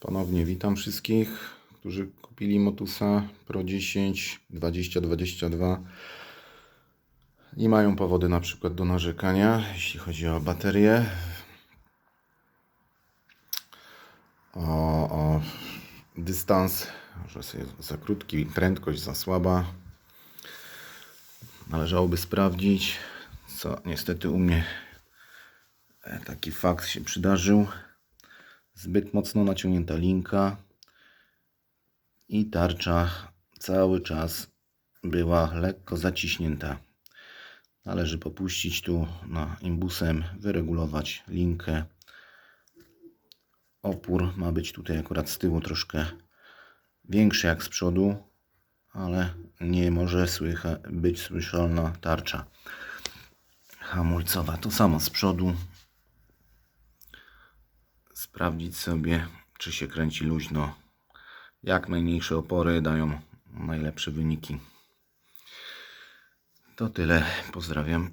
Ponownie witam wszystkich, którzy kupili Motusa Pro 10 2022 i mają powody na przykład do narzekania, jeśli chodzi o baterię, o, o dystans, że sobie za krótki, prędkość za słaba. Należałoby sprawdzić, co niestety u mnie e, taki fakt się przydarzył. Zbyt mocno naciągnięta linka i tarcza cały czas była lekko zaciśnięta. Należy popuścić tu na imbusem, wyregulować linkę. Opór ma być tutaj akurat z tyłu troszkę większy jak z przodu, ale nie może słycha, być słyszalna tarcza hamulcowa. To samo z przodu. Sprawdzić sobie, czy się kręci luźno. Jak najmniejsze opory dają najlepsze wyniki. To tyle. Pozdrawiam.